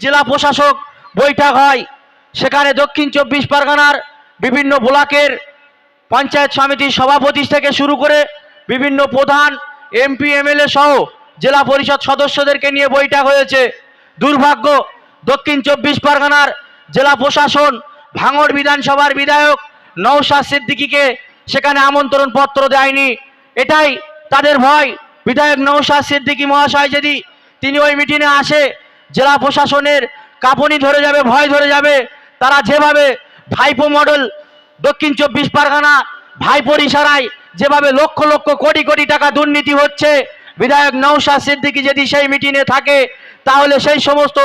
জেলা প্রশাসক বৈঠক হয়। সেখানে দক্ষিণ চব্বিশ পরগনার বিভিন্ন ব্লকের পঞ্চায়েত সমিতির সভাপতি থেকে শুরু করে বিভিন্ন প্রধান, এমপি, এমএলএ সহ জেলা পরিষদ সদস্যদেরকে নিয়ে বৈঠক হয়েছে। দুর্ভাগ্য, দক্ষিণ চব্বিশ পরগনার জেলা প্রশাসন, ভাঙড় বিধানসভার বিধায়ক নৌশাদ সিদ্দিকিকে সেখানে আমন্ত্রণ পত্র দেয়নি। এটাই তাদের ভয়। বিধায়ক নৌশাদ সিদ্দিকী মহাশয় যদি তিনি ওই মিটিংয়ে আসে জেলা প্রশাসনের কাঁপুনি ধরে যাবে, ভয় ধরে যাবে। তারা যেভাবে ভাইপো মডেল, দক্ষিণ চব্বিশ পরগনা ভাইপোর ইশারায় যেভাবে লক্ষ লক্ষ কোটি কোটি টাকা দুর্নীতি হচ্ছে, বিধায়ক নৌশাদ সিদ্দিকী যদি সেই মিটিংয়ে থাকে, তাহলে সেই সমস্ত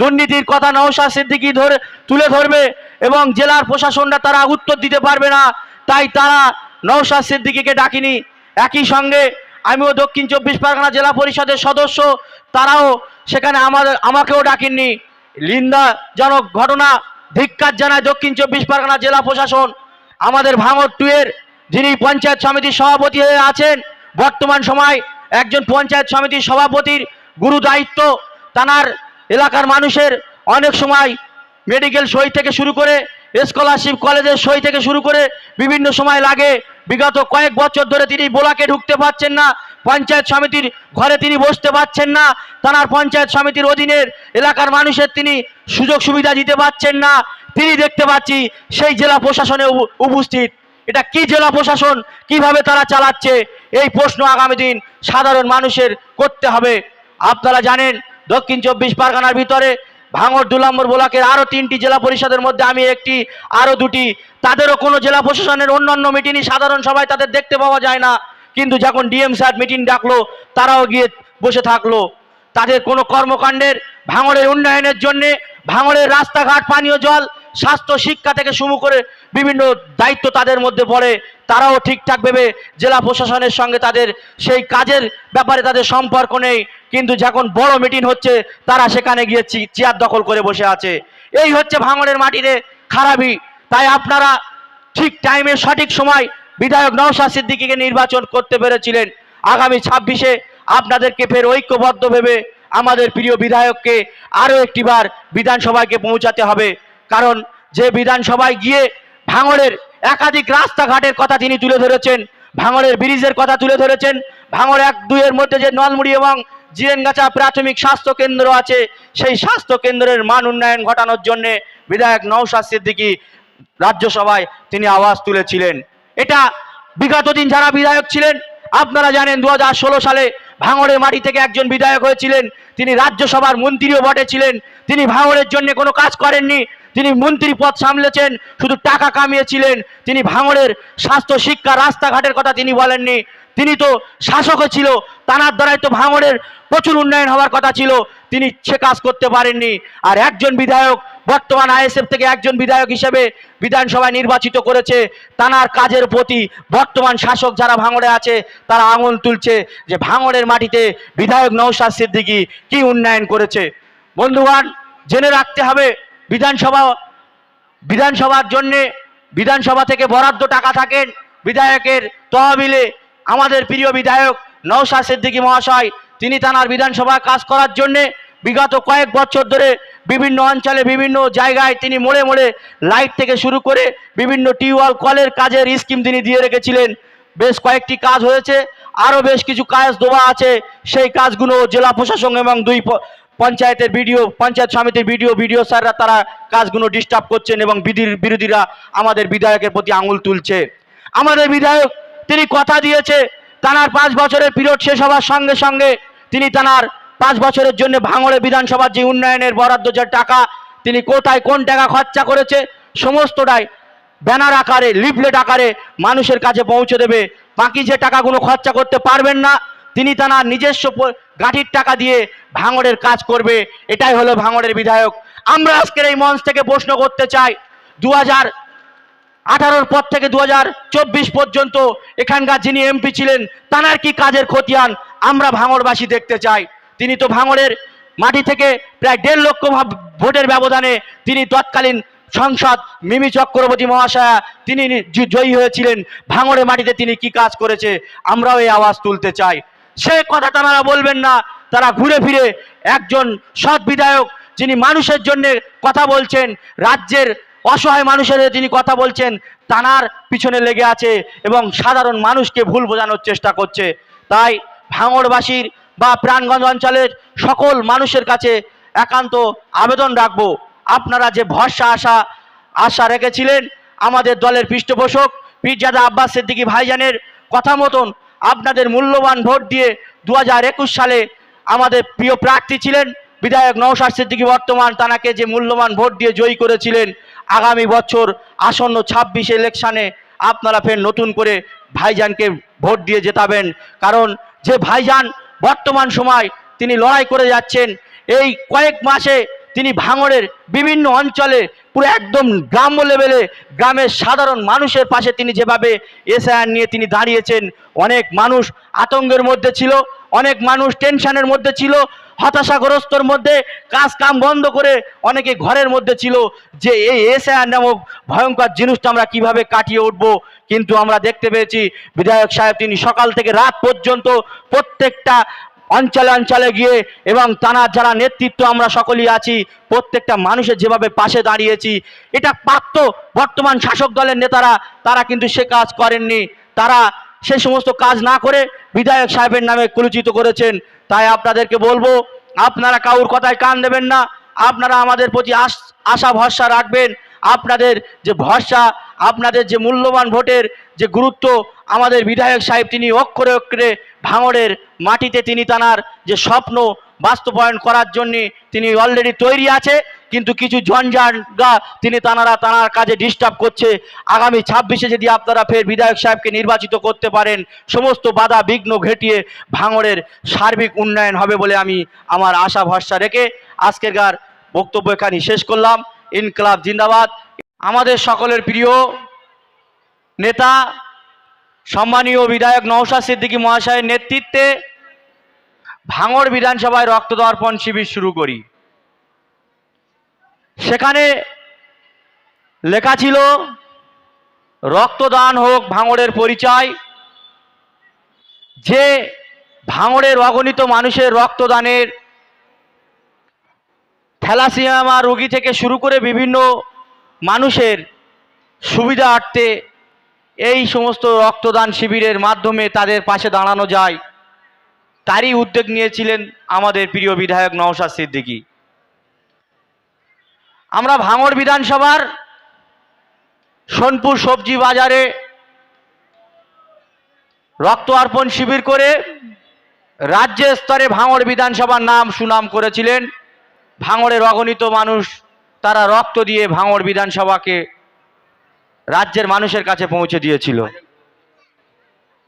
দুর্নীতির কথা নৌশাদ সিদ্দিকী ধরে, তুলে ধরবে এবং জেলার প্রশাসনরা তারা উত্তর দিতে পারবে না। তাই তারা নৌশাদ সিদ্দিকীকে ডাকিনি। একই সঙ্গে আমিও দক্ষিণ চব্বিশ পরগনা জেলা পরিষদের সদস্য, তারাও সেখানে আমাদের, আমাকেও ডাকেননি। লিন্দাজনক ঘটনা ধিক্কার জানায় দক্ষিণ চব্বিশ পরগনা জেলা প্রশাসন। আমাদের ভাঙর টুয়ের যিনি পঞ্চায়েত সমিতির সভাপতি হয়ে আছেন, বর্তমান সময় একজন পঞ্চায়েত সমিতির সভাপতির গুরু দায়িত্ব। তানার এলাকার মানুষের অনেক সময় মেডিকেল সই থেকে শুরু করে স্কলারশিপ কলেজের সই থেকে শুরু করে বিভিন্ন সময় লাগে। বিগত কয়েক বছর ধরে তিনি বোলাকে ঢুকতে পারছেন না, পঞ্চায়েত সমিতির ঘরে তিনি বসতে পারছেন না তার পঞ্চায়েত সমিতির অধীনের এলাকার মানুষের তিনি সুযোগ সুবিধা দিতে পারছেন না। তিনি দেখতে পাচ্ছি সেই জেলা প্রশাসনে উপস্থিত। এটা কি জেলা প্রশাসন? কীভাবে তারা চালাচ্ছে? এই প্রশ্ন আগামী দিন সাধারণ মানুষের করতে হবে। আপনারা জানেন দক্ষিণ চব্বিশ পরগনার ভিতরে ভাঙড় দু নম্বর ব্লকের আরও তিনটি জেলা পরিষদের মধ্যে আমি একটি আরও দুটি। তাদেরও কোনো জেলা প্রশাসনের অন্যান্য মিটিংই সাধারণ সবাই তাদের দেখতে পাওয়া যায় না। কিন্তু যখন ডিএম স্যার মিটিং ডাকলো, তারাও গিয়ে বসে থাকল। তাদের কোনো কর্মকাণ্ডের, ভাঙড়ের উন্নয়নের জন্যে ভাঙড়ের রাস্তাঘাট, পানীয় জল, স্বাস্থ্য, শিক্ষা থেকে শুরু করে বিভিন্ন দায়িত্ব তাদের মধ্যে পড়ে। তারাও ঠিকঠাক ভেবে জেলা প্রশাসনের সঙ্গে তাদের সেই কাজের ব্যাপারে তাদের সম্পর্ক নেই। কিন্তু যখন বড় মিটিং হচ্ছে, তারা সেখানে গিয়ে চেয়ার দখল করে বসে আছে। এই হচ্ছে ভাঙড়ের মাটিতে খারাপই। তাই আপনারা ঠিক টাইমে, সঠিক সময় বিধায়ক নওশাদ সিদ্দিকীকে নির্বাচন করতে পেরেছিলেন। আগামী ছাব্বিশে আপনাদেরকে ফের ঐক্যবদ্ধ ভেবে আমাদের প্রিয় বিধায়ককে আরও একটিবার বিধানসভাকে পৌঁছাতে হবে। কারণ যে বিধানসভায় গিয়ে ভাঙড়ের একাধিক রাস্তাঘাটের কথা তিনি তুলে ধরেছেন, ভাঙড়ের ব্রিজের কথা তুলে ধরেছেন, ভাঙড় এক দুইয়ের মধ্যে যে নলমুড়ি এবং জিরেনগাছা প্রাথমিক স্বাস্থ্য কেন্দ্র আছে, সেই স্বাস্থ্য কেন্দ্রের মান উন্নয়ন ঘটানোর জন্য বিধায়ক নওশাদ সিদ্দিকী রাজ্যসভায় তিনি আওয়াজ তুলেছিলেন। এটা বিগত দিন যারা বিধায়ক ছিলেন, আপনারা জানেন দু হাজার ষোলো সালে ভাঙড়ের মাটি থেকে একজন বিধায়ক হয়েছিলেন, তিনি রাজ্যসভার মন্ত্রীও বটে ছিলেন, তিনি ভাঙড়ের জন্য কোনো কাজ করেননি, তিনি মন্ত্রী পদ সামলেছেন, শুধু টাকা কামিয়েছিলেন, তিনি ভাঙড়ের স্বাস্থ্য শিক্ষা রাস্তাঘাটের কথা তিনি বলেননি তিনি তো শাসকও ছিল, তানার দ্বারাই তো ভাঙড়ের প্রচুর উন্নয়ন হওয়ার কথা ছিল, তিনি সে কাজ করতে পারেননি। আর একজন বিধায়ক, বর্তমান আইএসএফ থেকে একজন বিধায়ক হিসেবে বিধানসভায় নির্বাচিত করেছে, তানার কাজের প্রতি বর্তমান শাসক যারা ভাঙড়ে আছে, তারা আঙুল তুলছে যে ভাঙড়ের মাটিতে বিধায়ক নৌশাদ সিদ্দিকী কি উন্নয়ন করেছে। বন্ধুগণ, জেনে রাখতে হবে, বিধানসভা, বিধানসভার জন্যে বিধানসভা থেকে বরাদ্দ টাকা থাকেন বিধায়কের তহবিলে। আমাদের প্রিয় বিধায়ক নৌশাদ সিদ্দিকী মহাশয়, তিনি তানার বিধানসভায় কাজ করার জন্যে বিগত কয়েক বছর ধরে বিভিন্ন অঞ্চলে, বিভিন্ন জায়গায় তিনি মোড়ে মোড়ে লাইট থেকে শুরু করে বিভিন্ন টিউবওয়েল কলের কাজের স্কিম তিনি দিয়ে রেখেছিলেন। বেশ কয়েকটি কাজ হয়েছে, আরও বেশ কিছু কাজ দেওয়া আছে। সেই কাজগুলো জেলা প্রশাসন এবং দুই পঞ্চায়েতের বিডিও, পঞ্চায়েত সমিতির বিডিও বিডিও স্যাররা তারা কাজগুলো ডিস্টার্ব করছেন এবং বিধির, বিরোধীরা আমাদের বিধায়কের প্রতি আঙুল তুলছে। আমাদের বিধায়ক তিনি কথা দিয়েছে, তানার পাঁচ বছরের পিরিয়ড শেষ হওয়ার সঙ্গে সঙ্গে তিনি তানার পাঁচ বছরের জন্য ভাঙড়ে বিধানসভার যে উন্নয়নের বরাদ্দ যে টাকা, তিনি কোথায় কোন টাকা খরচা করেছে, সমস্তটাই ব্যানার আকারে, লিফলেট আকারে মানুষের কাছে পৌঁছে দেবে। বাকি যে টাকাগুলো খরচা করতে পারবেন না, তিনি তার নিজস্ব গাঁঠির টাকা দিয়ে ভাঙড়ের কাজ করবে। এটাই হলো ভাঙড়ের বিধায়ক। আমরা আজকের এই মঞ্চ থেকে প্রশ্ন করতে চাই দু হাজার আঠারোর পর থেকে দু পর্যন্ত এখানকার যিনি এমপি ছিলেন তানার কি কাজের খতিয়ান আমরা ভাঙড়বাসী দেখতে চাই। তিনি তো ভাঙড়ের মাটি থেকে প্রায় দেড় লক্ষ ভোটের ব্যবধানে তিনি তৎকালীন সংসদ মিমি চক্রবর্তী মহাশয়া, তিনি জয়ী হয়েছিলেন। ভাঙড়ের মাটিতে তিনি কি কাজ করেছে আমরাও এই আওয়াজ তুলতে চাই। সে কথা তারা বলবেন না, তারা ঘুরে ফিরে একজন সৎ বিধায়ক যিনি মানুষের জন্য কথা বলছেন, রাজ্যের অসহায় মানুষের তিনি কথা বলছেন তানার পিছনে লেগে আছে এবং সাধারণ মানুষকে ভুল বোঝানোর চেষ্টা করছে। তাই ভাঙড়বাসীর বা প্রাণগঞ্জ অঞ্চলের সকল মানুষের কাছে একান্ত আবেদন রাখব। আপনারা যে ভরসা, আশা আশা রেখেছিলেন আমাদের দলের পৃষ্ঠপোষক পীরজাদা আব্বাস সিদ্দিকী ভাইজানের কথা মতন আপনাদের মূল্যবান ভোট দিয়ে দু হাজার একুশ সালে আমাদের প্রিয় প্রার্থী ছিলেন বিধায়ক নৌসার সিদ্দিকী বর্তমান তানাকে যে মূল্যবান ভোট দিয়ে জয়ী করেছিলেন আগামী বছর আসন্ন ছাব্বিশ ইলেকশনে আপনারা ফের নতুন করে ভাইজানকে ভোট দিয়ে জেতাবেন। কারণ যে ভাইজান বর্তমান সময় তিনি লড়াই করে যাচ্ছেন, এই কয়েক মাসে তিনি ভাঙড়ের বিভিন্ন অঞ্চলে পুরো একদম গ্রাম্য লেভেলে গ্রামের সাধারণ মানুষের পাশে তিনি যেভাবে এসআইআর নিয়ে তিনি দাঁড়িয়েছেন, অনেক মানুষ আতঙ্কের মধ্যে ছিল, অনেক মানুষ টেনশনের মধ্যে ছিল হতাশাগ্রস্তর মধ্যে কাজ কাম বন্ধ করে অনেকে ঘরের মধ্যে ছিল যে এই এসআইআর নামক ভয়ঙ্কর জিনিসটা আমরা কীভাবে কাটিয়ে উঠবো। কিন্তু আমরা দেখতে পেয়েছি বিধায়ক সাহেব তিনি সকাল থেকে রাত পর্যন্ত প্রত্যেকটা অঞ্চলে অঞ্চলে গিয়ে এবং তারা যারা নেতৃত্ব আমরা সকলেই আছি, প্রত্যেকটা মানুষের যেভাবে পাশে দাঁড়িয়েছি, এটা প্রাপ্ত বর্তমান শাসক দলের নেতারা, তারা কিন্তু সে কাজ করেননি। তারা সে সমস্ত কাজ না করে বিধায়ক সাহেবের নামে কলুচিত করেছেন। তাই আপনাদেরকে বলব, আপনারা কাউর কথায় কান দেবেন না। আপনারা আমাদের প্রতি আশ- আশা, ভরসা রাখবেন। আপনাদের যে ভরসা, আপনাদের যে মূল্যবান ভোটের যে গুরুত্ব, আমাদের বিধায়ক সাহেব তিনি অক্ষরে অক্ষরে ভাঙড়ের মাটিতে তিনি তানার যে স্বপ্ন বাস্তবায়ন করার জন্যে তিনি অলরেডি তৈরি আছে। কিন্তু কিছু ঝঞ্ঝাটগা তিনি তানারা তানার কাজে ডিস্টার্ব করছে। আগামী ছাব্বিশে যদি আপনারা ফের বিধায়ক সাহেবকে নির্বাচিত করতে পারেন, সমস্ত বাধা বিঘ্ন ঘেটিয়ে ভাঙড়ের সার্বিক উন্নয়ন হবে বলে আমি আমার আশা ভরসা রেখে আজকেরকার বক্তব্য এখানে শেষ করলাম। ইনকলাব জিন্দাবাদ। আমাদের সকলের প্রিয় নেতা, সম্মানীয় বিধায়ক নওশাদ সিদ্দিকী মহাশয়ের নেতৃত্বে ভাঙড় বিধানসভায় রক্তদর্পণ শিবির শুরু করি। সেখানে লেখা ছিল, রক্তদান হোক ভাঙড়ের পরিচয়। যে ভাঙড়ের অগণিত মানুষের রক্তদানের থ্যালাসিয়ামা রোগী থেকে শুরু করে বিভিন্ন মানুষের সুবিধার্থে এই সমস্ত রক্তদান শিবিরের মাধ্যমে তাদের পাশে দাঁড়ানো যায়। তারই উদ্যোগ নিয়েছিলেন আমাদের প্রিয় বিধায়ক নওশাদ সিদ্দিকী। আমরা ভাঙড় বিধানসভার সোনপুর সবজি বাজারে রক্ত অর্পণ শিবির করে রাজ্য স্তরে ভাঙড় বিধানসভার নাম সুনাম করেছিলেন। ভাঙড়ের অগণিত মানুষ তারা রক্ত দিয়ে ভাঙড় বিধানসভাকে রাজ্যের মানুষের কাছে পৌঁছে দিয়েছিল।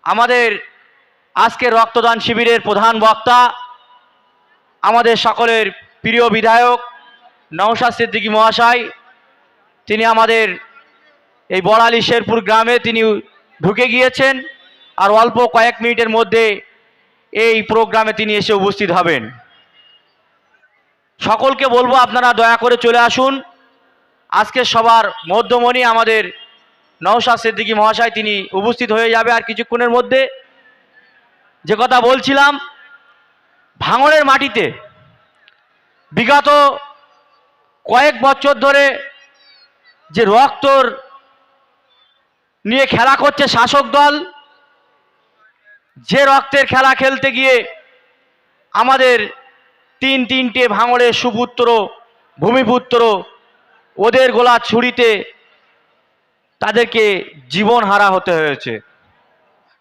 আমাদের আজকের রক্তদান শিবিরের প্রধান বক্তা আমাদের সকলের প্রিয় বিধায়ক নওশাদ সিদ্দিকী মহাশয়, তিনি আমাদের এই বড়ালি শেরপুর গ্রামে তিনি ঢুকে গিয়েছেন আর অল্প কয়েক মিনিটের মধ্যে এই প্রোগ্রামে তিনি এসে উপস্থিত হবেন। সকলকে বলব আপনারা দয়া করে চলে আসুন। আজকে সবার মধ্যমণি আমাদের নওশাদ সিদ্দিকী মহাশয়, তিনি উপস্থিত হয়ে যাবে আর কিছুক্ষণের মধ্যে। যে কথা বলছিলাম, ভাঙড়ের মাটিতে বিগত কয়েক বছর ধরে যে রক্তর নিয়ে খেলা করছে শাসক দল, যে রক্তের খেলা খেলতে গিয়ে আমাদের তিন তিনটে ভাঙড়ের সুপুত্র, ভূমিপুত্র ওদের গোলা ছুরিতে তাদেরকে জীবন হারা হতে হয়েছে।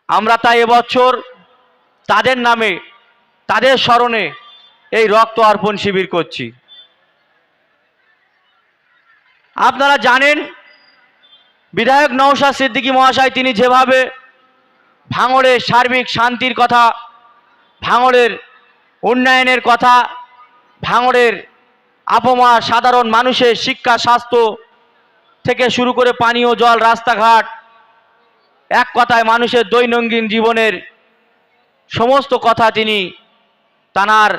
আমরা তাই এবছর তাদের নামে, তাদের স্মরণে এই রক্ত অর্পণ শিবির করছি। আপনারা জানেন, বিধায়ক নওশাদ সিদ্দিকী মহাশয় তিনি যেভাবে ভাঙড়ের সার্বিক শান্তির কথা, ভাঙড়ের উন্নয়নের কথা, ভাঙড়ের আপমা সাধারণ মানুষের শিক্ষা, স্বাস্থ্য থেকে শুরু করে পানীয় জল, রাস্তাঘাট, এক কথায় মানুষের দৈনন্দিন জীবনের সমস্ত কথা তিনি, তানার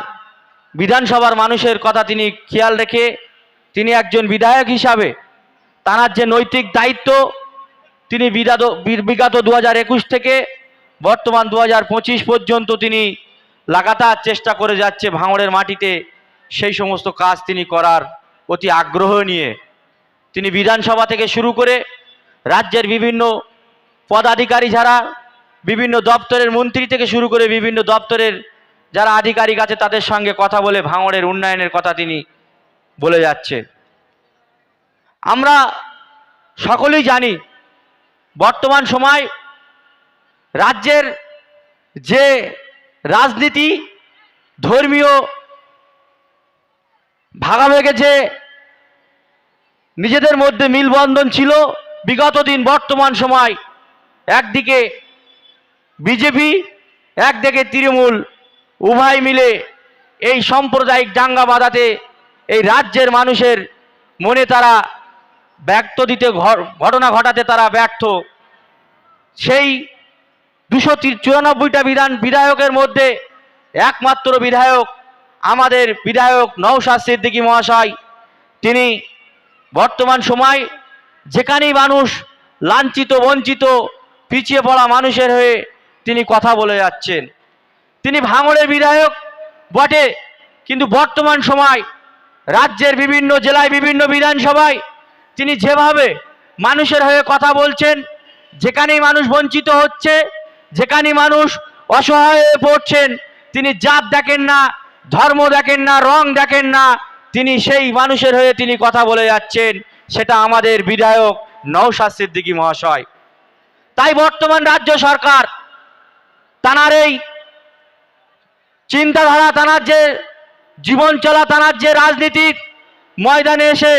বিধানসভার মানুষের কথা তিনি খেয়াল রেখে তিনি একজন বিধায়ক হিসাবে। তানার যে নৈতিক দায়িত্ব, তিনি বিগত দু হাজার একুশ থেকে বর্তমান দু হাজার পঁচিশ পর্যন্ত তিনি লাগাতার চেষ্টা করে যাচ্ছে ভাঙড়ের মাটিতে। সেই সমস্ত কাজ তিনি করার অতি আগ্রহ নিয়ে। তিনি বিধানসভা থেকে শুরু করে রাজ্যের বিভিন্ন পদাধিকারী যারা, বিভিন্ন দপ্তরের মন্ত্রী থেকে শুরু করে বিভিন্ন দপ্তরের যারা আধিকারিক আছে তাদের সঙ্গে কথা বলে ভাঙড়ের উন্নয়নের কথা তিনি বলে যাচ্ছে। আমরা সকলেই জানি, বর্তমান সময় রাজ্যের যে রাজনীতি, ধর্মীয় ভাগাভাগে যে নিজেদের মধ্যে মিলবন্ধন ছিল, বিগত দিন বর্তমান সময় একদিকে বিজেপি, একদিকে তৃণমূল, উভয় মিলে এই সাম্প্রদায়িক দাঙ্গা বাঁধাতে এই রাজ্যের মানুষের মনে তারা ব্যক্ত দিতে ঘটনা ঘটাতে তারা ব্যর্থ। সেই দুশো চুরানব্বইটা বিধান বিধায়কের মধ্যে একমাত্র বিধায়ক আমাদের বিধায়ক নৌশাদ সিদ্দিকী মহাশয়। তিনি বর্তমান সময় যেখানেই মানুষ লাঞ্ছিত, বঞ্চিত, পিছিয়ে পড়া মানুষের হয়ে তিনি কথা বলে যাচ্ছেন। তিনি ভাঙড়ের বিধায়ক বটে, কিন্তু বর্তমান সময় রাজ্যের বিভিন্ন জেলায় বিভিন্ন বিধানসভায় তিনি যেভাবে মানুষের হয়ে কথা বলছেন, যেখানেই মানুষ বঞ্চিত হচ্ছে, যেখানেই মানুষ অসহায় হয়ে পড়ছেন, তিনি জাত দেখেন না, ধর্ম দেখেন না, রং দেখেন না, তিনি সেই মানুষের হয়ে তিনি কথা বলে যাচ্ছেন, সেটা আমাদের বিধায়ক নৌশাদ সিদ্দিকী মহাশয়। তাই বর্তমান রাজ্য সরকার, তানার এই চিন্তাধারা, তানার যে জীবন চলা তারা যে রাজনীতির ময়দানে এসে